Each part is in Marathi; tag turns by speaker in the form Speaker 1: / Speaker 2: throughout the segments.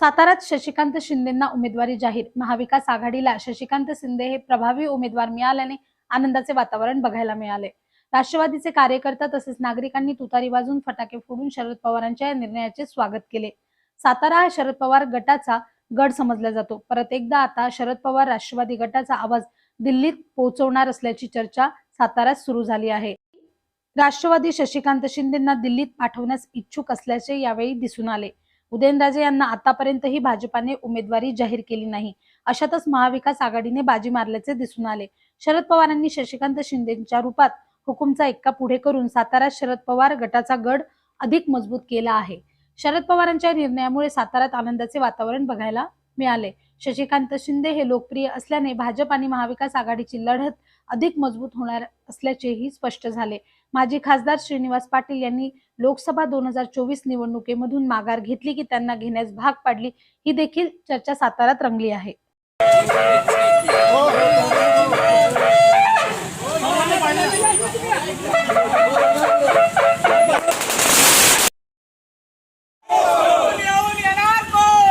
Speaker 1: साताऱ्यात शशिकांत शिंदेंना उमेदवारी जाहीर. महाविकास आघाडीला शशिकांत शिंदे हे प्रभावी उमेदवार मिळाल्याने आनंदाचे वातावरण बघायला मिळाले. राष्ट्रवादीचे कार्यकर्ता तसेच नागरिकांनी तुतारी वाजून फटाके फोडून शरद पवारांच्या या निर्णयाचे स्वागत केले. सातारा हा शरद पवार गटाचा गड समजला जातो. परत एकदा आता शरद पवार राष्ट्रवादी गटाचा आवाज दिल्लीत पोहोचवणार असल्याची चर्चा साताऱ्यात सुरू झाली आहे. राष्ट्रवादी शशिकांत शिंदेंना दिल्लीत पाठवण्यास इच्छुक असल्याचे यावेळी दिसून आले. उदयनराजे यांना आतापर्यंतही भाजपाने उमेदवारी जाहीर केली नाही. अशातच महाविकास आघाडीने बाजी मारल्याचे दिसून आले. शरद पवारांनी शशिकांत शिंदेच्या रूपात हुकुमचा एक्का पुढे करून सातारा शरद पवार गटाचा गड अधिक मजबूत केला आहे. शरद पवारांच्या निर्णयामुळे साताऱ्यात आनंदाचे वातावरण बघायला मिळाले. शशिकांत शिंदे हे लोकप्रिय असल्याने भाजप आणि महाविकास आघाडीची लढत अधिक मजबूत होणार असल्याचेही स्पष्ट झाले. माजी खासदार श्रीनिवास पाटील यांनी लोकसभा दोन हजार चोवीस निवडणुकीमधून माघार घेतली की त्यांना घेण्यास भाग पाडली ही देखील चर्चा सातारात रंगली आहे
Speaker 2: येऊन येणार कोण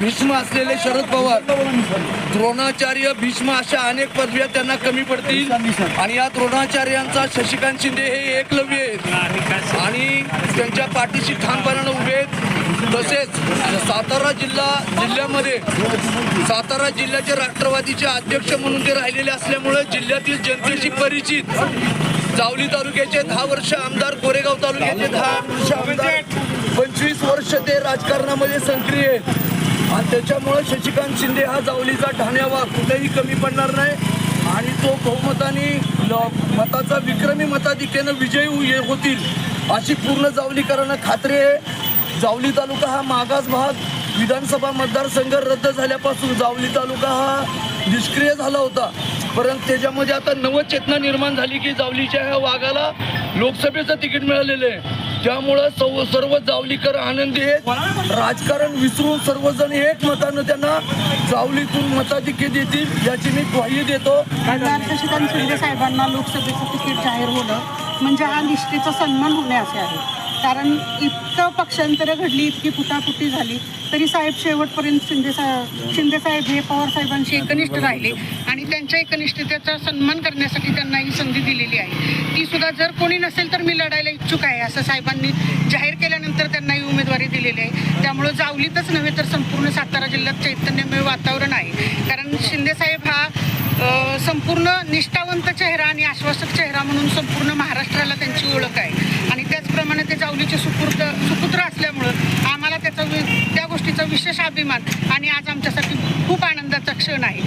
Speaker 3: भीष्म असलेले शरद पवार. द्रोणाचार्य भीष्म अशा अनेक पदव्या त्यांना कमी पडतील. आणि या द्रोणाचार्यांचा शशिकांत शिंदे हे एकलव्य आहेत. आणि त्यांच्या पाठीशी ठामपणानं उभे आहेत. तसेच सातारा जिल्हा जिल्ह्यामध्ये सातारा जिल्ह्याचे राष्ट्रवादीचे अध्यक्ष म्हणून ते राहिलेले असल्यामुळे जिल्ह्यातील जनतेशी परिचित जावली तालुक्याचे दहा वर्ष आमदार कोरेगाव तालुक्याचे दहा वर्ष आमदार. पंचवीस वर्ष ते राजकारणामध्ये सक्रिय आणि त्याच्यामुळे शशिकांत शिंदे हा जावलीचा ठाण्यावा कुठेही कमी पडणार नाही. आणि तो बहुमताने मताचा विक्रमी मताधिक्यानं विजयी होतील अशी पूर्ण जावलीकरांना खात्री आहे. जावली तालुका हा मागास भाग. विधानसभा मतदारसंघ रद्द झाल्यापासून जावली तालुका हा निष्क्रिय झाला होता. परंतु त्याच्यामध्ये आता नवचेतना निर्माण झाली की जावलीच्या ह्या वाघाला लोकसभेचं तिकीट मिळालेलं आहे. त्यामुळं सर्व सर्व जावलीकर आनंदी आहेत. राजकारण विसरून सर्वजण एक मतानं त्यांना जावलीतून मताधिक्य देतील याची मी ग्वाही देतो.
Speaker 4: खासदार शशिकांत शिंदे साहेबांना लोकसभेचं तिकीट जाहीर होणं म्हणजे हा निष्ठेचा सन्मान होणे असे आहे. कारण इतकं पक्षांतरं घडली इतकी फुटाफुटी झाली तरी साहेब शेवटपर्यंत शिंदे साहेब शिंदे साहेब हे पवार साहेबांशी एकनिष्ठ राहिले आणि त्यांच्या एकनिष्ठतेचा सन्मान करण्यासाठी त्यांना ही संधी दिलेली आहे. ती सुद्धा जर कोणी नसेल तर मी लढायला इच्छुक आहे असं साहेबांनी जाहीर केल्यानंतर त्यांना ही उमेदवारी दिलेली आहे. त्यामुळं जावलीतच नव्हे तर संपूर्ण सातारा जिल्ह्यात चैतन्यमय वातावरण आहे. कारण शिंदे साहेब हा संपूर्ण निष्ठावंत चेहरा आणि आश्वासक चेहरा म्हणून संपूर्ण महाराष्ट्राला त्यांची ओळख आहे. आणि त्याचप्रमाणे सुपूर्द सुपुत्र असल्यामुळं आम्हाला त्याचा त्या गोष्टीचा विशेष अभिमान. आणि आज आमच्यासाठी खूप आनंदाचा क्षण आहे.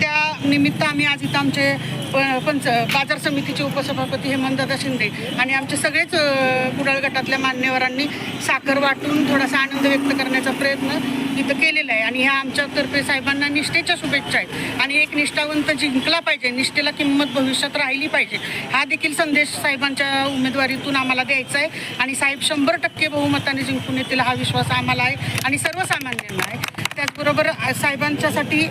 Speaker 4: त्या निमित्त आम्ही आज इथं आमचे प- पंच बाजार समितीचे उपसभापती हेमंतदादा शिंदे आणि आमचे सगळेच कुडाळ गटातल्या मान्यवरांनी साखर वाटून थोडासा आनंद व्यक्त करण्याचा प्रयत्न इथं केलेला आहे. आणि ह्या आमच्यातर्फे साहेबांना निष्ठेच्या शुभेच्छा आहेत. आणि एक निष्ठावंत जिंकला पाहिजे निष्ठेला किंमत भविष्यात राहिली पाहिजे हा देखील संदेश साहेबांच्या उमेदवारीतून आम्हाला द्यायचा आहे. आणि साहेब शंभर टक्के बहुमताने जिंकून येतील हा विश्वास आम्हाला आहे. आणि सर्वसामान्यांना आहे. त्याचबरोबर साहेबांच्यासाठी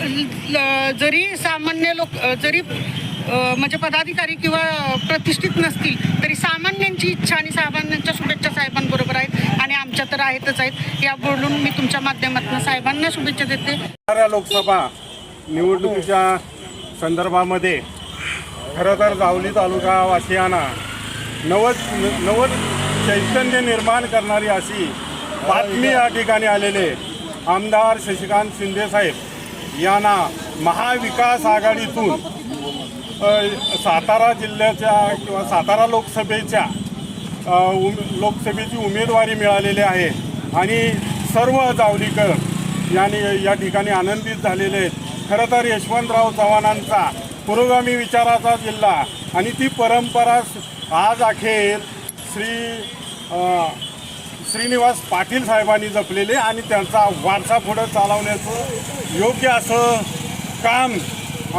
Speaker 4: जरी सामान्य लोक जरी म्हणजे पदाधिकारी किंवा प्रतिष्ठित नसतील तरी सामान्यांची इच्छा आणि सामान्यांच्या शुभेच्छा साहेबांबरोबर आहेत आणि आमच्या तर आहेतच आहेत. या बोलून मी तुमच्या माध्यमातून साहेबांना शुभेच्छा देते.
Speaker 5: लोकसभा निवडणुकीच्या संदर्भामध्ये खरं तर जावली तालुका वासियांना नवद नवद चैतन्य निर्माण करणारी अशी बातमी या ठिकाणी आलेले आमदार शशिकांत शिंदेसाहेब यांना महाविकास आघाडीतून सातारा जिल्ह्याच्या किंवा सातारा लोकसभेच्या उम लोकसभेची उमेदवारी मिळालेली आहे. आणि सर्व जावलीकर यांनी या ठिकाणी आनंदित झालेले आहेत. खरं तर यशवंतराव चव्हाणांचा पुरोगामी विचाराचा जिल्हा आणि ती परंपरा आज अखेर श्री श्रीनिवास पाटील साहेबांनी जपलेले आणि त्यांचा वारसा पुढं चालवण्याचं योग्य असं काम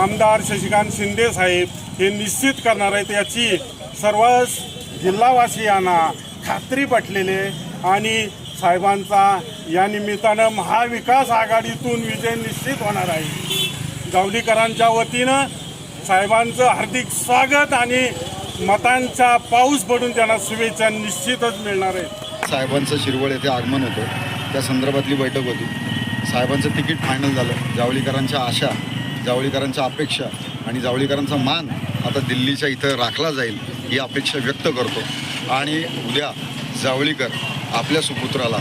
Speaker 5: आमदार शशिकांत शिंदे साहेब हे निश्चित करणार आहेत. याची सर्व जिल्हावासियांना खात्री पटलेले आणि साहेबांचा या निमित्तानं महाविकास आघाडीतून विजय निश्चित होणार आहे. जावलीकरांच्या वतीनं साहेबांचं हार्दिक स्वागत आणि मतांचा पाऊस पडून त्यांना शुभेच्छा निश्चितच मिळणार आहेत.
Speaker 6: साहेबांचं शिरवळ येथे आगमन होतं. त्या संदर्भातली बैठक होती. साहेबांचं तिकीट फायनल झालं. जावळीकरांच्या आशा जावळीकरांच्या अपेक्षा आणि जावळीकरांचा मान आता दिल्लीच्या इथं राखला जाईल ही अपेक्षा व्यक्त करतो. आणि उद्या जावळीकर आपल्या सुपुत्राला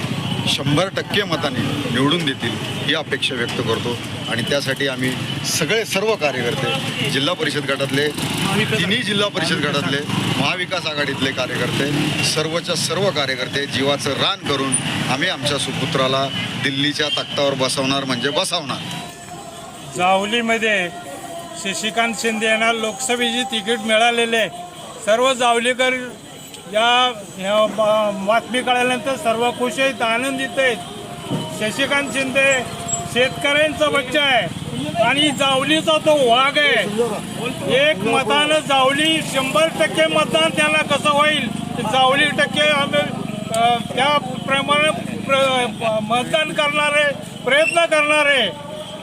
Speaker 6: शंभर टक्के मताने निवडून देतील ही अपेक्षा व्यक्त करतो. आणि त्यासाठी आम्ही सगळे सर्व कार्यकर्ते जिल्हा परिषद गटातले तिन्ही जिल्हा परिषद गटातले महाविकास आघाडीतले कार्यकर्ते सर्वच्या सर्व कार्यकर्ते जीवाचं रान करून आम्ही आमच्या सुपुत्राला दिल्लीच्या तख्तावर बसवणार म्हणजे बसवणार.
Speaker 7: जावलीमध्ये शशिकांत शिंदे यांना लोकसभेची तिकीट मिळालेले. सर्व जावलीकर या बातमी कळल्यानंतर सर्व खुश आहेत आनंदित आहेत. शशिकांत शिंदे शेतकऱ्यांचा बच्चा आहे आणि जावलीचा तो वाघ आहे. एक मतानं जावली शंभर टक्के मतदान त्याला कसं होईल? जावली टक्के आम्ही त्याप्रमाणे प्र मतदान करणारे प्रयत्न करणारे.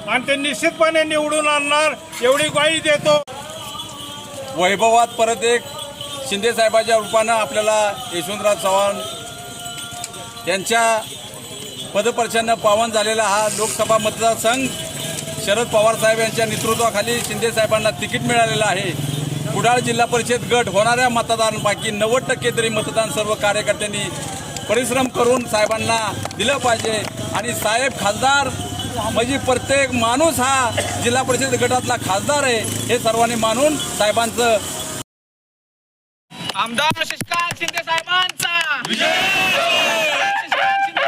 Speaker 7: आणि ते निश्चितपणे निवडून आणणार एवढी ग्वाही देतो.
Speaker 8: वैभवात परत एक शिंदे साहेबाच्या रूपानं आपल्याला यशवंतराव चव्हाण यांच्या पदपर्शानं पावन झालेला हा लोकसभा मतदारसंघ शरद पवार साहेब यांच्या नेतृत्वाखाली शिंदे साहेबांना तिकीट मिळालेलं आहे. कुडाळ जिल्हा परिषद गट होणाऱ्या मतदारांपैकी नव्वद टक्के तरी मतदान सर्व कार्यकर्त्यांनी परिश्रम करून साहेबांना दिलं पाहिजे. आणि साहेब खासदार म्हणजे प्रत्येक माणूस हा जिल्हा परिषद गटातला खासदार आहे हे सर्वांनी मानून साहेबांचं
Speaker 2: आमदार शशिकांत शिंदे साहेबांचा शशिकांत शिंदे